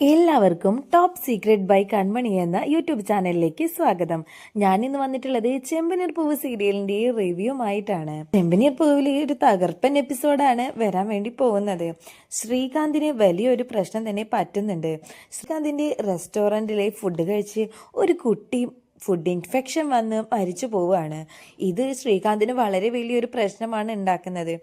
എല്ലാവർക്കും top secret by കൺമണി എന്ന YouTube ചാനലിലേക്ക് സ്വാഗതം. ഞാൻ ഇന്ന് വന്നിട്ടുള്ളത് ചെമ്പനീർ പൂവ് സീരിയലിന്റെ റിവ്യൂമായിട്ടാണ് ചെമ്പനീർ പൂവിലെ ഒരു തകർപ്പൻ എപ്പിസോഡാണ് വരാൻ വേണ്ടി പോകുന്നത്. ശ്രീകാന്തിന് വലിയൊരു പ്രശ്നം തന്നെ പറ്റുന്നുണ്ട്. ശ്രീകാന്തിന്റെ റെസ്റ്റോറന്റിലെ ഫുഡ് കഴിച്ച് ഒരു കുട്ടി ഫുഡ് ഇൻഫെക്ഷൻ വന്ന് മരിച്ചു പോവുകയാണ്. ഇത് ശ്രീകാന്തിന് വളരെ വലിയൊരു പ്രശ്നമാണ് ഉണ്ടാക്കുന്നത്.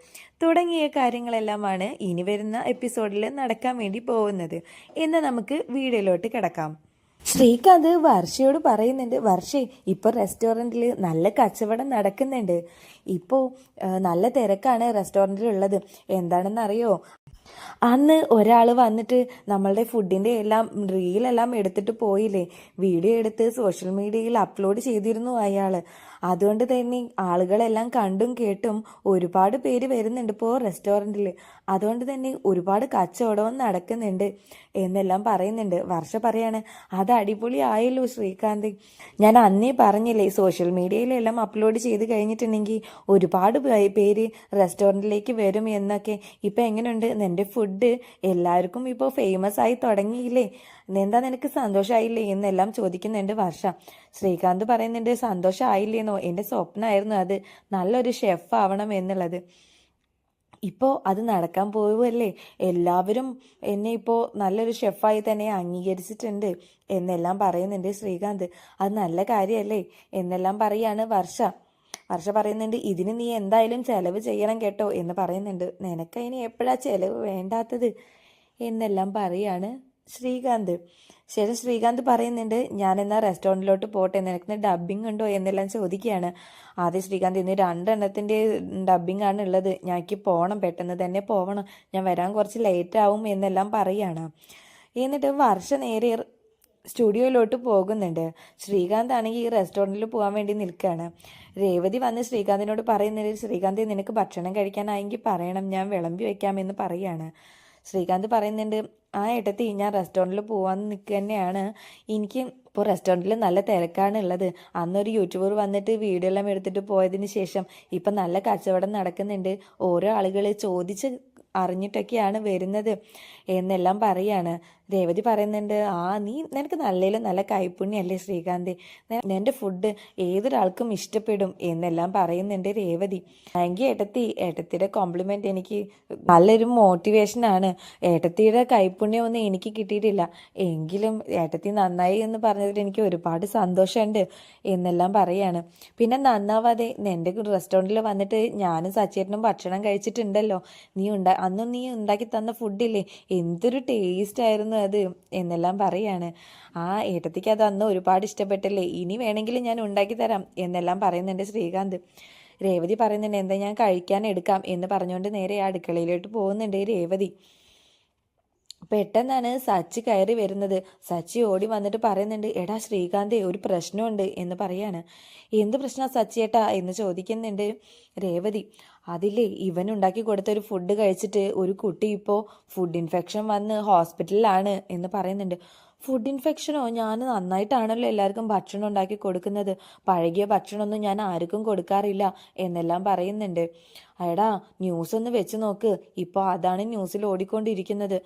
തുടങ്ങിയ കാര്യങ്ങളെല്ലാമാണ് ഇനി വരുന്ന എപ്പിസോഡിൽ നടക്കാൻ വേണ്ടി പോകുന്നത്. എന്ന് നമുക്ക് വീഡിയോയിലോട്ട് കിടക്കാം. ശ്രീകാന്ത് വർഷയോട് പറയുന്നുണ്ട് വർഷേ ഇപ്പോൾ റെസ്റ്റോറന്റിൽ നല്ല കച്ചവടം നടക്കുന്നുണ്ട്. ഇപ്പോൾ നല്ല തിരക്കാണ് റെസ്റ്റോറന്റിലുള്ളത് എന്താണെന്നറിയോ? അന്ന് ഒരാൾ വന്നിട്ട് നമ്മളുടെ ഫുഡിന്റെ എല്ലാം റീലെല്ലാം എടുത്തിട്ട് പോയില്ലേ? വീഡിയോ എടുത്ത് സോഷ്യൽ മീഡിയയിൽ അപ്ലോഡ് ചെയ്തിരുന്നു അയാൾ അതുകൊണ്ട് തന്നെ ആളുകളെല്ലാം കണ്ടും കേട്ടും ഒരുപാട് പേര് വരുന്നുണ്ട് ഇപ്പോൾ റെസ്റ്റോറന്റിൽ അതുകൊണ്ട് തന്നെ ഒരുപാട് കച്ചവടവും നടക്കുന്നുണ്ട് എന്നെല്ലാം പറയുന്നുണ്ട്. വർഷ പറയാണ് അത് അടിപൊളി ആയല്ലോ ശ്രീകാന്ത്. ഞാൻ അന്നേ പറഞ്ഞില്ലേ സോഷ്യൽ മീഡിയയിലെല്ലാം അപ്ലോഡ് ചെയ്ത് കഴിഞ്ഞിട്ടുണ്ടെങ്കിൽ ഒരുപാട് പേര് റെസ്റ്റോറന്റിലേക്ക് വരും എന്നൊക്കെ. ഇപ്പം എങ്ങനെയുണ്ട് എന്റെ ഫുഡ് എല്ലാവർക്കും ഇപ്പോൾ ഫേമസ് ആയി തുടങ്ങിയില്ലേ? എന്താ നിനക്ക് സന്തോഷമായില്ലേ എന്നെല്ലാം ചോദിക്കുന്നുണ്ട് വർഷ. ശ്രീകാന്ത് പറയുന്നുണ്ട് സന്തോഷമായില്ലേന്നോ എന്റെ സ്വപ്നമായിരുന്നു അത്. നല്ലൊരു ഷെഫ് ആവണം എന്നുള്ളത്. ഇപ്പോൾ അത് നടക്കാൻ പോവുമല്ലേ എല്ലാവരും എന്നെ ഇപ്പോൾ നല്ലൊരു ഷെഫായി തന്നെ അംഗീകരിച്ചിട്ടുണ്ട് എന്നെല്ലാം പറയുന്നുണ്ട് ശ്രീകാന്ത്. അത് നല്ല കാര്യമല്ലേ എന്നെല്ലാം പറയാണ് വർഷ. വർഷ പറയുന്നുണ്ട് ഇതിന് നീ എന്തായാലും ചെലവ് ചെയ്യണം കേട്ടോ എന്ന് പറയുന്നുണ്ട്. നിനക്കതിന് എപ്പോഴാ ചെലവ് വേണ്ടാത്തത്? എന്നെല്ലാം പറയാണ് ശ്രീകാന്ത്. ശേഷം ശ്രീകാന്ത് പറയുന്നുണ്ട് ഞാൻ എന്നാ റെസ്റ്റോറന്റിലോട്ട് പോട്ടെ നിനക്ക് ഡബ്ബിംഗ് ഉണ്ടോ എന്നെല്ലാം ചോദിക്കുകയാണ്. ആദ്യം ശ്രീകാന്ത് ഇന്ന് രണ്ടെണ്ണത്തിന്റെ ഡബ്ബിംഗ് ആണ് ഉള്ളത്. ഞങ്ങൾക്ക് പോകണം പെട്ടെന്ന് തന്നെ പോകണം ഞാൻ വരാൻ കുറച്ച് ലേറ്റ് ആവും എന്നെല്ലാം പറയുകയാണ് എന്നിട്ട് വർഷ നേരെ സ്റ്റുഡിയോയിലോട്ട് പോകുന്നുണ്ട്. ശ്രീകാന്ത് ആണെങ്കിൽ ഈ റെസ്റ്റോറന്റിൽ പോകാൻ വേണ്ടി നിൽക്കുകയാണ്. രേവതി വന്ന് ശ്രീകാന്തിനോട് പറയുന്നത് ശ്രീകാന്ത് നിനക്ക് ഭക്ഷണം കഴിക്കാനായെങ്കിൽ പറയണം. ഞാൻ വിളമ്പി വയ്ക്കാമെന്ന് പറയുകയാണ് ശ്രീകാന്ത് പറയുന്നുണ്ട് ആ ഏട്ടത്തി ഞാൻ റെസ്റ്റോറന്റിൽ പോകാൻ നിൽക്കുക തന്നെയാണ് എനിക്ക് ഇപ്പോൾ റെസ്റ്റോറന്റിൽ നല്ല തിരക്കാണ് ഉള്ളത് അന്നൊരു യൂട്യൂബർ വന്നിട്ട് വീഡിയോ എല്ലാം എടുത്തിട്ട് പോയതിന് ശേഷം ഇപ്പം നല്ല കച്ചവടം നടക്കുന്നുണ്ട്. ഓരോ ആളുകൾ ചോദിച്ച് അറിഞ്ഞിട്ടൊക്കെയാണ് വരുന്നത് എന്നെല്ലാം പറയാണ്. രേവതി പറയുന്നുണ്ട് ആ നീ നിനക്ക് നല്ലതിലും നല്ല കൈപ്പുണ്യല്ലേ ശ്രീകാന്ത്? നിന്റെ ഫുഡ് ഏതൊരാൾക്കും ഇഷ്ടപ്പെടും എന്നെല്ലാം പറയുന്നുണ്ട് രേവതി. എങ്കിൽ ഏട്ടത്തി. ഏട്ടത്തിയുടെ കോംപ്ലിമെന്റ് എനിക്ക് നല്ലൊരു മോട്ടിവേഷനാണ് ഏട്ടത്തിയുടെ കൈപ്പുണ്യമൊന്നും എനിക്ക് കിട്ടിയിട്ടില്ല. എങ്കിലും ഏട്ടത്തി നന്നായി എന്ന് പറഞ്ഞതിൽ എനിക്ക് ഒരുപാട് സന്തോഷമുണ്ട് എന്നെല്ലാം പറയാണ്. പിന്നെ നന്നാവാതെ എന്റെ റെസ്റ്റോറന്റിൽ വന്നിട്ട് ഞാനും സച്ചേട്ടനും ഭക്ഷണം കഴിച്ചിട്ടുണ്ടല്ലോ. നീ ഉണ്ടാ അന്നും നീ ഉണ്ടാക്കി തന്ന ഫുഡില്ലേ എന്തൊരു ടേസ്റ്റ് ആയിരുന്നു അത് എന്നെല്ലാം പറയാണ്. ആ ഏട്ടത്തിക്ക് അത് അന്ന് ഒരുപാട് ഇഷ്ടപ്പെട്ടല്ലേ? ഇനി വേണമെങ്കിൽ ഞാൻ ഉണ്ടാക്കി തരാം എന്നെല്ലാം പറയുന്നുണ്ട് ശ്രീകാന്ത്. രേവതി പറയുന്നുണ്ട് എന്താ ഞാൻ കഴിക്കാൻ എടുക്കാം? എന്ന് പറഞ്ഞുകൊണ്ട് നേരെ അടുക്കളയിലോട്ട് പോകുന്നുണ്ട് രേവതി. പെട്ടെന്നാണ് സച്ചി കയറി വരുന്നത്. സച്ചി ഓടി വന്നിട്ട് പറയുന്നുണ്ട് എടാ ശ്രീകാന്തേ ഒരു പ്രശ്നമുണ്ട് എന്ന് പറയാണ്. എന്ത് പ്രശ്നം സച്ചിയേട്ടാ എന്ന് ചോദിക്കുന്നുണ്ട് രേവതി. അതില്ലേ ഇവൻ ഉണ്ടാക്കി കൊടുത്ത ഒരു ഫുഡ് കഴിച്ചിട്ട് ഒരു കുട്ടി ഇപ്പോൾ ഫുഡ് ഇൻഫെക്ഷൻ വന്ന് ഹോസ്പിറ്റലിലാണ് എന്ന് പറയുന്നുണ്ട്. ഫുഡ് ഇൻഫെക്ഷനോ ഞാൻ നന്നായിട്ടാണല്ലോ എല്ലാവർക്കും ഭക്ഷണം ഉണ്ടാക്കി കൊടുക്കുന്നത്. പഴകിയ ഭക്ഷണമൊന്നും ഞാൻ ആർക്കും കൊടുക്കാറില്ല എന്നെല്ലാം പറയുന്നുണ്ട്. എടാ ന്യൂസ് ഒന്ന് വെച്ച് നോക്ക്. ഇപ്പോൾ അതാണ് ന്യൂസിൽ ഓടിക്കൊണ്ടിരിക്കുന്നത്.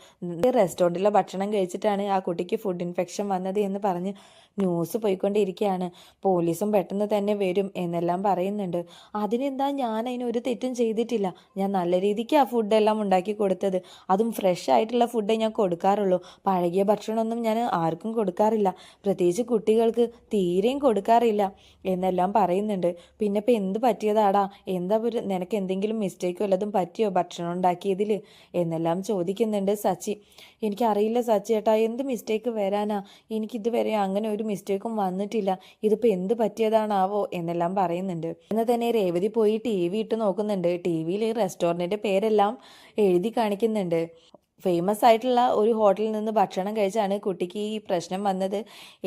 റെസ്റ്റോറന്റിലെ ഭക്ഷണം കഴിച്ചിട്ടാണ് ആ കുട്ടിക്ക് ഫുഡ് ഇൻഫെക്ഷൻ വന്നത് എന്ന് പറഞ്ഞ് ന്യൂസ് പോയിക്കൊണ്ടിരിക്കുകയാണ് പോലീസും പെട്ടെന്ന് തന്നെ വരും എന്നെല്ലാം പറയുന്നുണ്ട്. അതിനെന്താ ഞാൻ അതിന് ഒരു തെറ്റും ചെയ്തിട്ടില്ല. ഞാൻ നല്ല രീതിക്ക് ആ ഫുഡെല്ലാം ഉണ്ടാക്കി കൊടുത്തത്. അതും ഫ്രഷ് ആയിട്ടുള്ള ഫുഡേ ഞാൻ കൊടുക്കാറുള്ളൂ. പഴകിയ ഭക്ഷണമൊന്നും ഞാൻ ആർക്കും കൊടുക്കാറില്ല. പ്രത്യേകിച്ച് കുട്ടികൾക്ക് തീരെയും കൊടുക്കാറില്ല എന്നെല്ലാം പറയുന്നുണ്ട്. പിന്നെ ഇപ്പം എന്ത് പറ്റിയതാടാ? എന്താ നിനക്ക് എന്തെങ്കിലും മിസ്റ്റേക്കോ വല്ലതും പറ്റിയോ? ഭക്ഷണം ഉണ്ടാക്കിയതിൽ എന്നെല്ലാം ചോദിക്കുന്നുണ്ട് സച്ചി. എനിക്കറിയില്ല സച്ചി ചേട്ടാ എന്ത് മിസ്റ്റേക്ക് വരാനാ? എനിക്കിതുവരെ അങ്ങനെ ഒരു മിസ്റ്റേക്കും വന്നിട്ടില്ല. ഇതിപ്പോൾ എന്ത് പറ്റിയതാണാവോ? എന്നെല്ലാം പറയുന്നുണ്ട്. എന്നാൽ തന്നെ രേവതി പോയി ടി വി ഇട്ട് നോക്കുന്നുണ്ട്. ടി വിയിൽ റെസ്റ്റോറന്റിന്റെ പേരെല്ലാം എഴുതി കാണിക്കുന്നുണ്ട്. ഫേമസ് ആയിട്ടുള്ള ഒരു ഹോട്ടലിൽ നിന്ന് ഭക്ഷണം കഴിച്ചാണ് കുട്ടിക്ക് ഈ പ്രശ്നം വന്നത്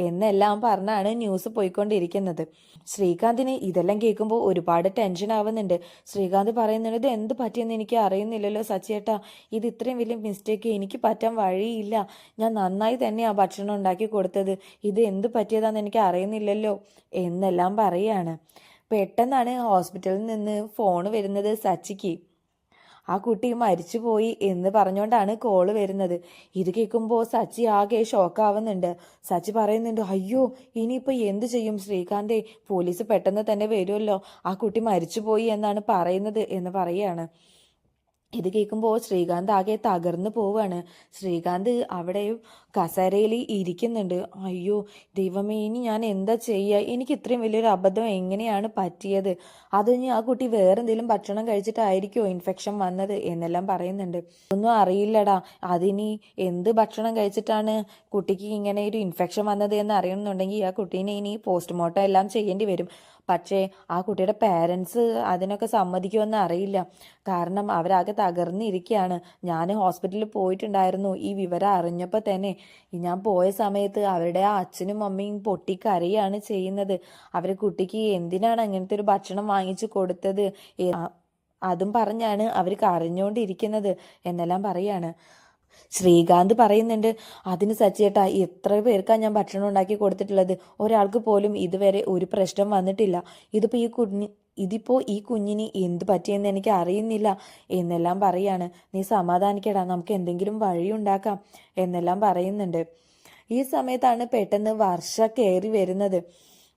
എന്നെല്ലാം പറഞ്ഞാണ് ന്യൂസ് പോയിക്കൊണ്ടിരിക്കുന്നത്. ശ്രീകാന്തിന് ഇതെല്ലാം കേൾക്കുമ്പോൾ ഒരുപാട് ടെൻഷൻ ആവുന്നുണ്ട്. ശ്രീകാന്ത് പറയുന്നുണ്ട് ഇത് എന്ത് പറ്റിയെന്ന് എനിക്ക് അറിയുന്നില്ലല്ലോ സച്ചേട്ടാ ഇത് ഇത്രയും വലിയ മിസ്റ്റേക്ക് എനിക്ക് പറ്റാൻ വഴിയില്ല. ഞാൻ നന്നായി തന്നെയാണ് ഭക്ഷണം ഉണ്ടാക്കി കൊടുത്തത്. ഇത് എന്ത് പറ്റിയതാണെന്ന് എനിക്ക് അറിയുന്നില്ലല്ലോ എന്നെല്ലാം പറയാണ്. പെട്ടെന്നാണ് ഹോസ്പിറ്റലിൽ നിന്ന് ഫോൺ വരുന്നത് സച്ചിക്ക്. ആ കുട്ടി മരിച്ചുപോയി എന്ന് പറഞ്ഞുകൊണ്ടാണ് കോൾ വരുന്നത്. ഇത് കേൾക്കുമ്പോൾ സച്ചി ആകെ ഷോക്കാവുന്നുണ്ട് സച്ചി പറയുന്നുണ്ട് അയ്യോ ഇനിയിപ്പോൾ എന്ത് ചെയ്യും? ശ്രീകാന്തേ പോലീസ് പെട്ടെന്ന് തന്നെ വരുമല്ലോ. ആ കുട്ടി മരിച്ചുപോയി എന്നാണ് പറയുന്നത് എന്ന് പറയുകയാണ്. ഇത് കേൾക്കുമ്പോൾ ശ്രീകാന്ത് ആകെ തകർന്നു പോവാണ്. ശ്രീകാന്ത് അവിടെ കസേരയിൽ ഇരിക്കുന്നുണ്ട്. അയ്യോ ദൈവമേ ഇനി ഞാൻ എന്താ ചെയ്യുക എനിക്ക് ഇത്രയും വലിയൊരു അബദ്ധം എങ്ങനെയാണ് പറ്റിയത്? അത് ഇനി ആ കുട്ടി വേറെന്തെങ്കിലും ഭക്ഷണം കഴിച്ചിട്ടായിരിക്കുമോ ഇൻഫെക്ഷൻ വന്നത്? എന്നെല്ലാം പറയുന്നുണ്ട്. ഒന്നും അറിയില്ലടാ. അതിനി എന്ത് ഭക്ഷണം കഴിച്ചിട്ടാണ് കുട്ടിക്ക് ഇങ്ങനെ ഒരു ഇൻഫെക്ഷൻ വന്നത് എന്ന് അറിയണമെന്നുണ്ടെങ്കിൽ ആ കുട്ടീനെ ഇനി പോസ്റ്റ്മോർട്ടം എല്ലാം ചെയ്യേണ്ടി വരും. പക്ഷേ ആ കുട്ടിയുടെ പേരൻസ് അതിനൊക്കെ സമ്മതിക്കുമെന്ന് അറിയില്ല. കാരണം അവരാകെ തകർന്നിരിക്കുകയാണ് ഞാൻ ഹോസ്പിറ്റലിൽ പോയിട്ടുണ്ടായിരുന്നു. ഈ വിവരം അറിഞ്ഞപ്പോൾ തന്നെ ഞാൻ പോയ സമയത്ത് അവരുടെ ആ അച്ഛനും അമ്മയും പൊട്ടിക്കരയാണ് ചെയ്യുന്നത്. അവർ കുട്ടിക്ക് എന്തിനാണ് അങ്ങനത്തെ ഒരു ഭക്ഷണം വാങ്ങിച്ചു കൊടുത്തത്? അതും പറഞ്ഞാണ് അവർ കരഞ്ഞുകൊണ്ടിരിക്കുന്നത് എന്നെല്ലാം പറയാണ്. ശ്രീകാന്ത് പറയുന്നുണ്ട് അതിന് സച്ചേട്ടാ എത്ര പേർക്കാണ് ഞാൻ ഭക്ഷണം ഉണ്ടാക്കി കൊടുത്തിട്ടുള്ളത്. ഒരാൾക്ക് പോലും ഇതുവരെ ഒരു പ്രശ്നം വന്നിട്ടില്ല. ഇതിപ്പോൾ ഈ കുഞ്ഞി ഇതിപ്പോൾ ഈ കുഞ്ഞിന് എന്ത് പറ്റിയെന്ന് എനിക്ക് അറിയുന്നില്ല. എന്നെല്ലാം പറയാണ് നീ സമാധാനിക്കടാ നമുക്ക് എന്തെങ്കിലും വഴി ഉണ്ടാക്കാം. എന്നെല്ലാം പറയുന്നുണ്ട്. ഈ സമയത്താണ് പെട്ടെന്ന് വർഷ കയറി വരുന്നത്.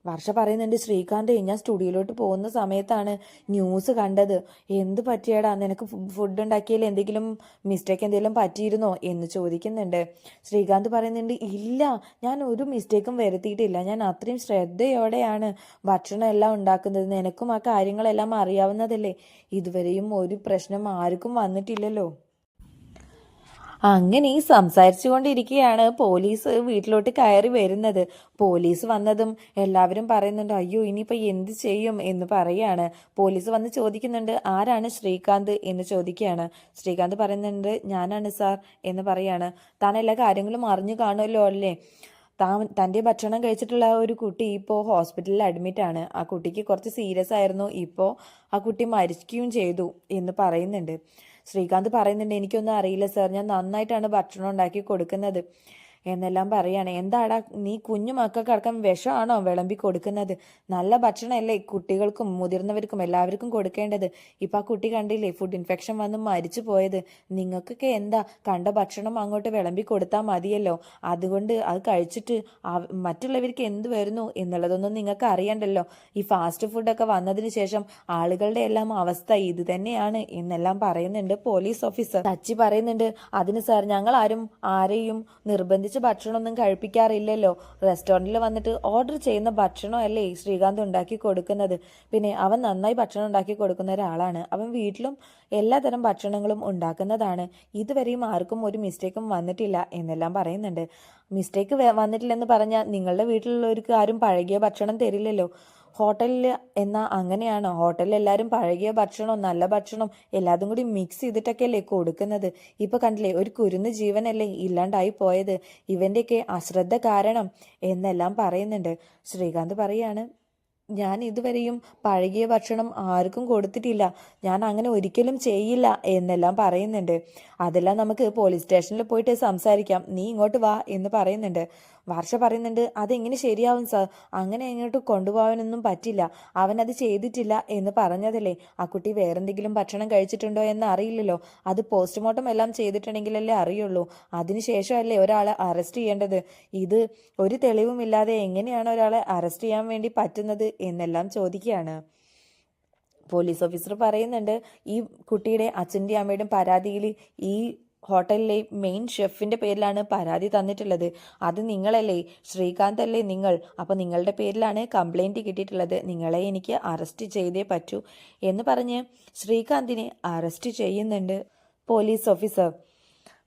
വർഷ പറയുന്നുണ്ട് ശ്രീകാന്ത് ഞാൻ സ്റ്റുഡിയോയിലോട്ട് പോകുന്ന സമയത്താണ് ന്യൂസ് കണ്ടത്. എന്ത് പറ്റിയടാ? നിനക്ക് ഫുഡ് ഉണ്ടാക്കിയതിൽ എന്തെങ്കിലും മിസ്റ്റേക്ക് എന്തെങ്കിലും പറ്റിയിരുന്നോ? എന്ന് ചോദിക്കുന്നുണ്ട്. ശ്രീകാന്ത് പറയുന്നുണ്ട് ഇല്ല ഞാൻ ഒരു മിസ്റ്റേക്കും വരുത്തിയിട്ടില്ല. ഞാൻ അത്രയും ശ്രദ്ധയോടെയാണ് ഭക്ഷണം എല്ലാം ഉണ്ടാക്കുന്നത്. നിനക്കും ആ കാര്യങ്ങളെല്ലാം അറിയാവുന്നതല്ലേ? ഇതുവരെയും ഒരു പ്രശ്നം ആർക്കും വന്നിട്ടില്ലല്ലോ. അങ്ങനെ ഈ സംസാരിച്ചു കൊണ്ടിരിക്കുകയാണ് പോലീസ് വീട്ടിലോട്ട് കയറി വരുന്നത്. പോലീസ് വന്നതും എല്ലാവരും പറയുന്നുണ്ട് അയ്യോ ഇനിയിപ്പോൾ എന്ത് ചെയ്യും? എന്ന് പറയാണ്. പോലീസ് വന്ന് ചോദിക്കുന്നുണ്ട് ആരാണ് ശ്രീകാന്ത്? എന്ന് ചോദിക്കുകയാണ്. ശ്രീകാന്ത് പറയുന്നുണ്ട് ഞാനാണ് സാർ എന്ന് പറയാണ്. താൻ എല്ലാ കാര്യങ്ങളും അറിഞ്ഞു കാണുമല്ലോ അല്ലേ? താൻ തന്റെ ഭക്ഷണം കഴിച്ചിട്ടുള്ള ഒരു കുട്ടി ഇപ്പോൾ ഹോസ്പിറ്റലിൽ അഡ്മിറ്റ് ആണ്. ആ കുട്ടിക്ക് കുറച്ച് സീരിയസ് ആയിരുന്നു. ഇപ്പോൾ ആ കുട്ടി മരിക്കുകയും ചെയ്തു എന്ന് പറയുന്നുണ്ട്. ശ്രീകാന്ത് പറയുന്നുണ്ട് എനിക്കൊന്നും അറിയില്ല സാർ. ഞാൻ നന്നായിട്ടാണ് ഭക്ഷണം ഉണ്ടാക്കി കൊടുക്കുന്നത്. എന്നെല്ലാം പറയാണ്. എന്താടാ നീ കുഞ്ഞു മക്കൾക്കടക്കം വിഷമാണോ വിളമ്പി കൊടുക്കുന്നത്? നല്ല ഭക്ഷണമല്ലേ കുട്ടികൾക്കും മുതിർന്നവർക്കും എല്ലാവർക്കും കൊടുക്കേണ്ടത്? ഇപ്പം ആ കുട്ടി കണ്ടില്ലേ ഫുഡ് ഇൻഫെക്ഷൻ വന്ന് മരിച്ചു പോയത്. നിങ്ങൾക്കൊക്കെ എന്താ കണ്ട ഭക്ഷണം അങ്ങോട്ട് വിളമ്പി കൊടുത്താൽ മതിയല്ലോ. അതുകൊണ്ട് അത് കഴിച്ചിട്ട് മറ്റുള്ളവർക്ക് എന്ത് വരുന്നു എന്നുള്ളതൊന്നും നിങ്ങൾക്ക് അറിയണ്ടല്ലോ. ഈ ഫാസ്റ്റ് ഫുഡൊക്കെ വന്നതിന് ശേഷം ആളുകളുടെ എല്ലാം അവസ്ഥ ഇത് തന്നെയാണ് എന്നെല്ലാം പറയുന്നുണ്ട് പോലീസ് ഓഫീസർ തച്ചി പറയുന്നുണ്ട് അതിന് സാർ ഞങ്ങൾ ആരും ആരെയും നിർബന്ധിച്ച് ഭക്ഷണമൊന്നും കഴിപ്പിക്കാറില്ലല്ലോ. റെസ്റ്റോറന്റിൽ വന്നിട്ട് ഓർഡർ ചെയ്യുന്ന ഭക്ഷണമല്ലേ ശ്രീകാന്ത് ഉണ്ടാക്കി കൊടുക്കുന്നത്. പിന്നെ അവൻ നന്നായി ഭക്ഷണം ഉണ്ടാക്കി കൊടുക്കുന്ന ഒരാളാണ്. അവൻ വീട്ടിലും എല്ലാതരം ഭക്ഷണങ്ങളും ഉണ്ടാക്കുന്നതാണ്. ഇതുവരെയും ആർക്കും ഒരു മിസ്റ്റേക്കും വന്നിട്ടില്ല എന്നെല്ലാം പറയുന്നുണ്ട്. മിസ്റ്റേക്ക് വന്നിട്ടില്ലെന്ന് പറഞ്ഞാൽ നിങ്ങളുടെ വീട്ടിലുള്ളവർക്ക് ആരും പഴകിയ ഭക്ഷണം തരില്ലല്ലോ. ഹോട്ടലിൽ എന്നാൽ അങ്ങനെയാണ്. ഹോട്ടലിൽ എല്ലാവരും പഴകിയ ഭക്ഷണവും നല്ല ഭക്ഷണവും എല്ലാതും കൂടി മിക്സ് ചെയ്തിട്ടൊക്കെയല്ലേ കൊടുക്കുന്നത്. ഇപ്പൊ കണ്ടില്ലേ ഒരു കുരുന്ന് ജീവനല്ലേ ഇല്ലാണ്ടായി പോയത്. ഇവന്റെയൊക്കെ അശ്രദ്ധ കാരണം എന്നെല്ലാം പറയുന്നുണ്ട്. ശ്രീകാന്ത് പറയാണ് ഞാൻ ഇതുവരെയും പഴകിയ ഭക്ഷണം ആർക്കും കൊടുത്തിട്ടില്ല. ഞാൻ അങ്ങനെ ഒരിക്കലും ചെയ്യില്ല എന്നെല്ലാം പറയുന്നുണ്ട്. അതെല്ലാം നമുക്ക് പോലീസ് സ്റ്റേഷനിൽ പോയിട്ട് സംസാരിക്കാം. നീ ഇങ്ങോട്ട് വാ എന്ന് പറയുന്നുണ്ട്. വർഷ പറയുന്നുണ്ട് അതെങ്ങനെ ശരിയാവും സാർ? അങ്ങനെ എങ്ങോട്ട് കൊണ്ടുപോകാനൊന്നും പറ്റില്ല. അവൻ അത് ചെയ്തിട്ടില്ല എന്ന് പറഞ്ഞതല്ലേ? ആ കുട്ടി വേറെന്തെങ്കിലും ഭക്ഷണം കഴിച്ചിട്ടുണ്ടോ എന്ന് അറിയില്ലല്ലോ. അത് പോസ്റ്റ്മോർട്ടം എല്ലാം ചെയ്തിട്ടുണ്ടെങ്കിലല്ലേ അറിയുള്ളൂ. അതിനുശേഷമല്ലേ ഒരാളെ അറസ്റ്റ് ചെയ്യേണ്ടത്? ഇത് ഒരു തെളിവുമില്ലാതെ എങ്ങനെയാണ് ഒരാളെ അറസ്റ്റ് ചെയ്യാൻ വേണ്ടി പറ്റുന്നത്? എന്നെല്ലാം ചോദിക്കുകയാണ്. പോലീസ് ഓഫീസർ പറയുന്നുണ്ട് ഈ കുട്ടിയുടെ അച്ഛന്റെയും അമ്മയുടെയും പരാതിയിൽ ഈ ഹോട്ടലിലെ മെയിൻ ഷെഫിന്റെ പേരിലാണ് പരാതി തന്നിട്ടുള്ളത്. അത് നിങ്ങളല്ലേ? ശ്രീകാന്ത് അല്ലേ നിങ്ങൾ? അപ്പോൾ നിങ്ങളുടെ പേരിലാണ് കംപ്ലൈന്റ് കിട്ടിയിട്ടുള്ളത്. നിങ്ങളെ എനിക്ക് അറസ്റ്റ് ചെയ്തേ പറ്റൂ എന്ന് പറഞ്ഞ് ശ്രീകാന്തിനെ അറസ്റ്റ് ചെയ്യുന്നുണ്ട് പോലീസ് ഓഫീസർ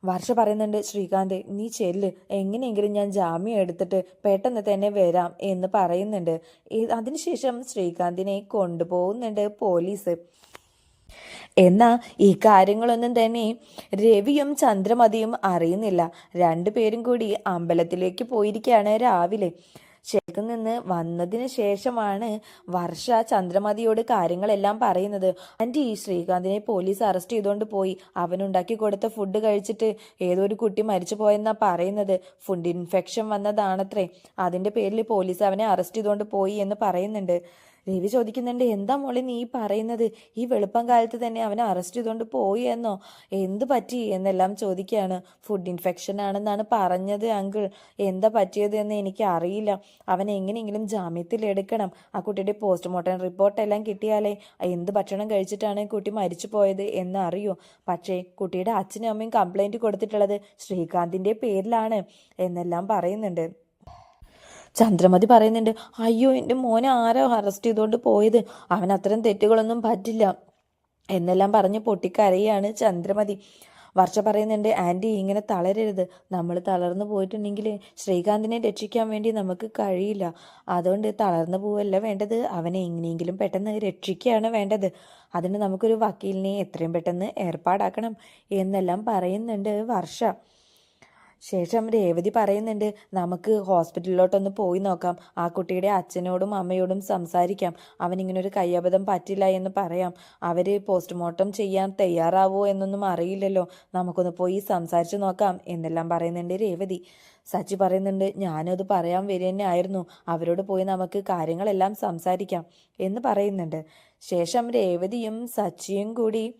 വർഷ പറയുന്നുണ്ട് ശ്രീകാന്ത് നീ ചെല്ല്. എങ്ങനെയെങ്കിലും ഞാൻ ജാമ്യം എടുത്തിട്ട് പെട്ടെന്ന് തന്നെ വരാം എന്ന് പറയുന്നുണ്ട്. അതിനുശേഷം ശ്രീകാന്തിനെ കൊണ്ടുപോകുന്നുണ്ട് പോലീസ് എന്നാ ഈ കാര്യങ്ങളൊന്നും തന്നെ രവിയും ചന്ദ്രമതിയും അറിയുന്നില്ല. രണ്ടു പേരും കൂടി അമ്പലത്തിലേക്ക് പോയിരിക്കുകയാണ് രാവിലെ. ശരിക്കും നിന്ന് വന്നതിന് ശേഷമാണ് വർഷ ചന്ദ്രമതിയോട് കാര്യങ്ങളെല്ലാം പറയുന്നത്. ആന്റി ഈ ശ്രീകാന്തിനെ പോലീസ് അറസ്റ്റ് ചെയ്തുകൊണ്ട് പോയി. അവനുണ്ടാക്കി കൊടുത്ത ഫുഡ് കഴിച്ചിട്ട് ഏതോ ഒരു കുട്ടി മരിച്ചു പോയെന്നാ പറയുന്നത്. ഫുഡ് ഇൻഫെക്ഷൻ വന്നതാണത്രേ. അതിന്റെ പേരിൽ പോലീസ് അവനെ അറസ്റ്റ് ചെയ്തുകൊണ്ട് പോയി എന്ന് പറയുന്നുണ്ട്. രവി ചോദിക്കുന്നുണ്ട് എന്താ മോളെ നീ പറയുന്നത്? ഈ വെളുപ്പം കാലത്ത് തന്നെ അവനെ അറസ്റ്റ് ചെയ്തുകൊണ്ട് പോയി എന്നോ? എന്ത് പറ്റി? എന്നെല്ലാം ചോദിക്കുകയാണ്. ഫുഡ് ഇൻഫെക്ഷൻ ആണെന്നാണ് പറഞ്ഞത് അങ്കിൾ എന്താ പറ്റിയത് എന്ന് എനിക്ക് അറിയില്ല. അവൻ എങ്ങനെയെങ്കിലും ജാമ്യത്തിൽ എടുക്കണം. ആ കുട്ടിയുടെ പോസ്റ്റ്മോർട്ടം റിപ്പോർട്ട് എല്ലാം കിട്ടിയാലേ എന്ത് ഭക്ഷണം കഴിച്ചിട്ടാണ് കുട്ടി മരിച്ചു പോയത് എന്ന് അറിയൂ. പക്ഷേ കുട്ടിയുടെ അച്ഛനും അമ്മയും കംപ്ലൈന്റ് കൊടുത്തിട്ടുള്ളത് ശ്രീകാന്തിന്റെ പേരിലാണ് എന്നെല്ലാം പറയുന്നുണ്ട്. ചന്ദ്രമതി പറയുന്നുണ്ട് അയ്യോ എന്റെ മോനെ ആരോ അറസ്റ്റ് ചെയ്തുകൊണ്ട് പോയത്? അവൻ അത്തരം തെറ്റുകളൊന്നും പറ്റില്ല. എന്നെല്ലാം പറഞ്ഞ് പൊട്ടിക്കരയാണ് ചന്ദ്രമതി. വർഷ പറയുന്നുണ്ട് ആന്റി ഇങ്ങനെ തളരരുത്. നമ്മൾ തളർന്നു പോയിട്ടുണ്ടെങ്കിൽ ശ്രീകാന്തിനെ രക്ഷിക്കാൻ വേണ്ടി നമുക്ക് കഴിയില്ല. അതുകൊണ്ട് തളർന്നു പോവല്ല വേണ്ടത്. അവനെ എങ്ങനെയെങ്കിലും പെട്ടെന്ന് രക്ഷിക്കുകയാണ് വേണ്ടത്. അതിന് നമുക്കൊരു വക്കീലിനെ എത്രയും പെട്ടെന്ന് ഏർപ്പാടാക്കണം എന്നെല്ലാം പറയുന്നുണ്ട് വർഷ. ശേഷം രേവതി പറയുന്നുണ്ട് നമുക്ക് ഹോസ്പിറ്റലിലോട്ടൊന്ന് പോയി നോക്കാം. ആ കുട്ടിയുടെ അച്ഛനോടും അമ്മയോടും സംസാരിക്കാം. അവനിങ്ങനെ ഒരു കയ്യബദ്ധം പറ്റില്ല എന്ന് പറയാം. അവർ പോസ്റ്റ്മോർട്ടം ചെയ്യാൻ തയ്യാറാവോ എന്നൊന്നും അറിയില്ലല്ലോ. നമുക്കൊന്ന് പോയി സംസാരിച്ച് നോക്കാം എന്നെല്ലാം പറയുന്നുണ്ട് രേവതി. സച്ചി പറയുന്നുണ്ട് ഞാനും അത് പറയാൻ വരിക ആയിരുന്നു അവരോട് പോയി നമുക്ക് കാര്യങ്ങളെല്ലാം സംസാരിക്കാം എന്ന് പറയുന്നുണ്ട്. ശേഷം രേവതിയും സച്ചിയും കൂടി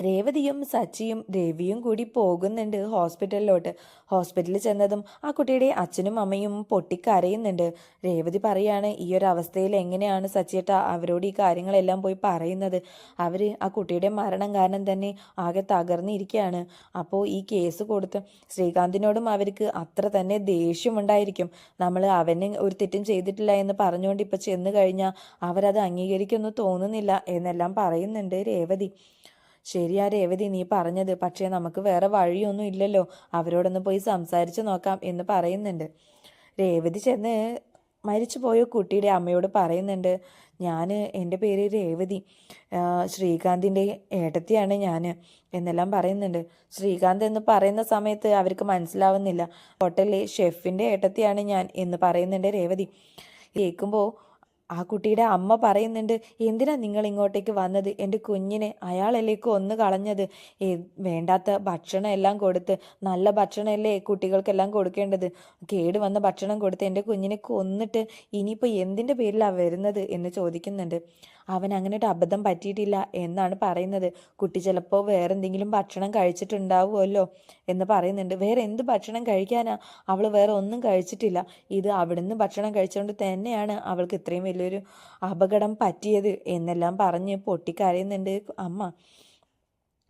രേവതിയും സച്ചിയും രവിയും കൂടി പോകുന്നുണ്ട് ഹോസ്പിറ്റലിലോട്ട്. ഹോസ്പിറ്റലിൽ ചെന്നതും ആ കുട്ടിയുടെ അച്ഛനും അമ്മയും പൊട്ടിക്കരയുന്നുണ്ട്. രേവതി പറയാണ് ഈ ഒരു അവസ്ഥയിൽ എങ്ങനെയാണ് സച്ചിയേട്ട അവരോട് ഈ കാര്യങ്ങളെല്ലാം പോയി പറയുന്നത്? അവർ ആ കുട്ടിയുടെ മരണം കാരണം തന്നെ ആകെ തകർന്നിരിക്കുകയാണ് അപ്പോൾ ഈ കേസ് കൊടുത്ത് ശ്രീകാന്തിനോടും അവർക്ക് അത്ര തന്നെ ദേഷ്യമുണ്ടായിരിക്കും. നമ്മൾ അവന് ഒരു തെറ്റും ചെയ്തിട്ടില്ല എന്ന് പറഞ്ഞുകൊണ്ട് ഇപ്പോൾ ചെന്ന് കഴിഞ്ഞാൽ അവരത് അംഗീകരിക്കുമെന്ന് തോന്നുന്നില്ല എന്നെല്ലാം പറയുന്നുണ്ട് രേവതി. ശരിയാ രേവതി നീ പറഞ്ഞത്. പക്ഷേ നമുക്ക് വേറെ വഴിയൊന്നും ഇല്ലല്ലോ. അവരോടൊന്ന് പോയി സംസാരിച്ചു നോക്കാം എന്ന് പറയുന്നുണ്ട്. രേവതി ചെന്ന് മരിച്ചുപോയ കുട്ടിയുടെ അമ്മയോട് പറയുന്നുണ്ട് ഞാൻ എന്റെ പേര് രേവതി. ശ്രീകാന്തിന്റെ ഏട്ടത്തിയാണ് ഞാൻ എന്നെല്ലാം പറയുന്നുണ്ട്. ശ്രീകാന്ത് എന്ന് പറയുന്ന സമയത്ത് അവർക്ക് മനസ്സിലാവുന്നില്ല. ഹോട്ടലിലെ ഷെഫിന്റെ ഏട്ടത്തിയാണ് ഞാൻ എന്ന് പറയുന്നുണ്ട് രേവതി. കേൾക്കുമ്പോൾ ആ കുട്ടിയുടെ അമ്മ പറയുന്നുണ്ട് എന്തിനാ നിങ്ങൾ ഇങ്ങോട്ടേക്ക് വന്നത്? എന്റെ കുഞ്ഞിനെ അയാളല്ലേ ഒന്ന് കളഞ്ഞത്? വേണ്ടാത്ത ഭക്ഷണം എല്ലാം കൊടുത്ത് നല്ല ഭക്ഷണമല്ലേ കുട്ടികൾക്കെല്ലാം കൊടുക്കേണ്ടത്? കേട് വന്ന ഭക്ഷണം കൊടുത്ത് എന്റെ കുഞ്ഞിനെ കൊന്നിട്ട് ഇനിയിപ്പോൾ എന്തിന്റെ പേരിലാണ് വരുന്നത്? എന്ന് ചോദിക്കുന്നുണ്ട്. അവൻ അങ്ങനെ ഒരു അബദ്ധം പറ്റിയിട്ടില്ല എന്നാണ് പറയുന്നത്. കുട്ടി ചിലപ്പോൾ വേറെ എന്തെങ്കിലും ഭക്ഷണം കഴിച്ചിട്ടുണ്ടാവുമല്ലോ എന്ന് പറയുന്നുണ്ട്. വേറെ എന്ത് ഭക്ഷണം കഴിക്കാനാ? അവൾ വേറെ ഒന്നും കഴിച്ചിട്ടില്ല. ഇത് അവിടുന്ന് ഭക്ഷണം കഴിച്ചുകൊണ്ട് തന്നെയാണ് അവൾക്ക് ഇത്രയും വലിയൊരു അപകടം പറ്റിയത് എന്നെല്ലാം പറഞ്ഞ് പൊട്ടിക്കരയുന്നുണ്ട്. അമ്മ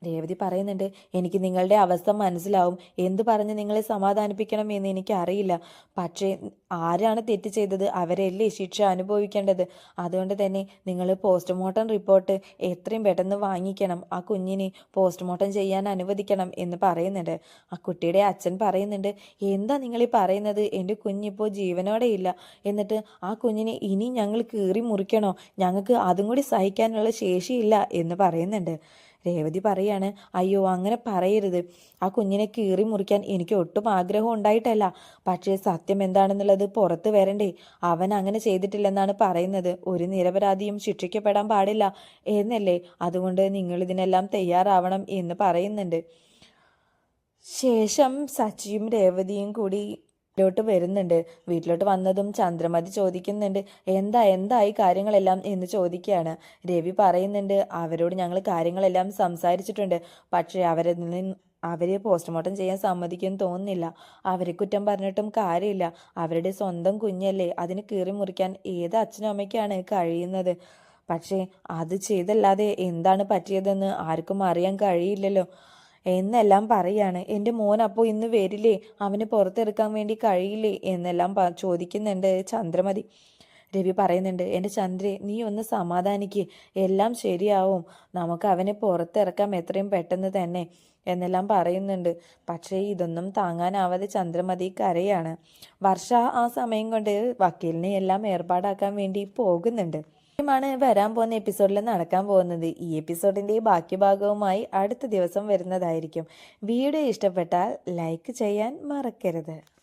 രേവതി പറയുന്നുണ്ട് എനിക്ക് നിങ്ങളുടെ അവസ്ഥ മനസ്സിലാവും. എന്ത് പറഞ്ഞ് നിങ്ങളെ സമാധാനിപ്പിക്കണം എന്ന് എനിക്ക് അറിയില്ല പക്ഷേ ആരാണ് തെറ്റ് ചെയ്തത്? അവരല്ലേ ശിക്ഷ അനുഭവിക്കേണ്ടത്? അതുകൊണ്ട് തന്നെ നിങ്ങൾ പോസ്റ്റ്മോർട്ടം റിപ്പോർട്ട് എത്രയും പെട്ടെന്ന് വാങ്ങിക്കണം. ആ കുഞ്ഞിനെ പോസ്റ്റ്മോർട്ടം ചെയ്യാൻ അനുവദിക്കണം എന്ന് പറയുന്നുണ്ട്. ആ കുട്ടിയുടെ അച്ഛൻ പറയുന്നുണ്ട് എന്താ നിങ്ങൾ ഈ പറയുന്നത്? എന്റെ കുഞ്ഞിപ്പോൾ ജീവനോടെ ഇല്ല. എന്നിട്ട് ആ കുഞ്ഞിനെ ഇനി ഞങ്ങൾ കീറി മുറിക്കണോ? ഞങ്ങൾക്ക് അതും കൂടി സഹിക്കാനുള്ള ശേഷിയില്ല എന്ന് പറയുന്നുണ്ട്. രേവതി പറയാണ് അയ്യോ അങ്ങനെ പറയരുത്. ആ കുഞ്ഞിനെ കീറി മുറിക്കാൻ എനിക്ക് ഒട്ടും ആഗ്രഹം ഉണ്ടായിട്ടല്ല. പക്ഷേ സത്യം എന്താണെന്നുള്ളത് പുറത്ത് വരണ്ടേ. അവൻ അങ്ങനെ ചെയ്തിട്ടില്ലെന്നാണ് പറയുന്നത്. ഒരു നിരപരാധിയും ശിക്ഷിക്കപ്പെടാൻ പാടില്ല എന്നല്ലേ? അതുകൊണ്ട് നിങ്ങൾ ഇതിനെല്ലാം തയ്യാറാവണം എന്ന് പറയുന്നുണ്ട്. ശേഷം സച്ചിയും രേവതിയും കൂടി വീട്ടിലോട്ട് വരുന്നുണ്ട്. വീട്ടിലോട്ട് വന്നതും ചന്ദ്രമതി ചോദിക്കുന്നുണ്ട് എന്താ എന്തായി കാര്യങ്ങളെല്ലാം? എന്ന് ചോദിക്കുകയാണ്. രവി പറയുന്നുണ്ട് അവരോട് ഞങ്ങൾ കാര്യങ്ങളെല്ലാം സംസാരിച്ചിട്ടുണ്ട്. പക്ഷേ അവരെ അവരെ പോസ്റ്റ്മോർട്ടം ചെയ്യാൻ സമ്മതിക്കും തോന്നുന്നില്ല. അവരെ കുറ്റം പറഞ്ഞിട്ടും കാര്യമില്ല. അവരുടെ സ്വന്തം കുഞ്ഞല്ലേ. അതിന് കീറി മുറിക്കാൻ ഏത് അച്ഛനും അമ്മയ്ക്കാണ് കഴിയുന്നത്? പക്ഷേ അത് ചെയ്തല്ലാതെ എന്താണ് പറ്റിയതെന്ന് ആർക്കും അറിയാൻ കഴിയില്ലല്ലോ. എന്നെല്ലാം പറയാണ്. എന്റെ മോൻ അപ്പോൾ ഇന്ന് വരില്ലേ? അവന് പുറത്തെടുക്കാൻ വേണ്ടി കഴിയില്ലേ? എന്നെല്ലാം ചോദിക്കുന്നുണ്ട് ചന്ദ്രമതി. രവി പറയുന്നുണ്ട് എന്റെ ചന്ദ്രേ നീ ഒന്ന് സമാധാനിക്ക്. എല്ലാം ശരിയാവും. നമുക്ക് അവനെ പുറത്തിറക്കാം എത്രയും പെട്ടെന്ന് തന്നെ എന്നെല്ലാം പറയുന്നുണ്ട്. പക്ഷേ ഇതൊന്നും താങ്ങാനാവാതെ ചന്ദ്രമതി കരയാണ്. വർഷ ആ സമയം കൊണ്ട് വക്കീലിനെ എല്ലാം ഏർപ്പാടാക്കാൻ വേണ്ടി പോകുന്നുണ്ട്. ാണ് വരാൻ പോകുന്ന എപ്പിസോഡിൽ നടക്കാൻ പോകുന്നത്. ഈ എപ്പിസോഡിന്റെ ബാക്കി ഭാഗവുമായി അടുത്ത ദിവസം വരുന്നതായിരിക്കും. വീഡിയോ ഇഷ്ടപ്പെട്ടാൽ ലൈക്ക് ചെയ്യാൻ മറക്കരുത്.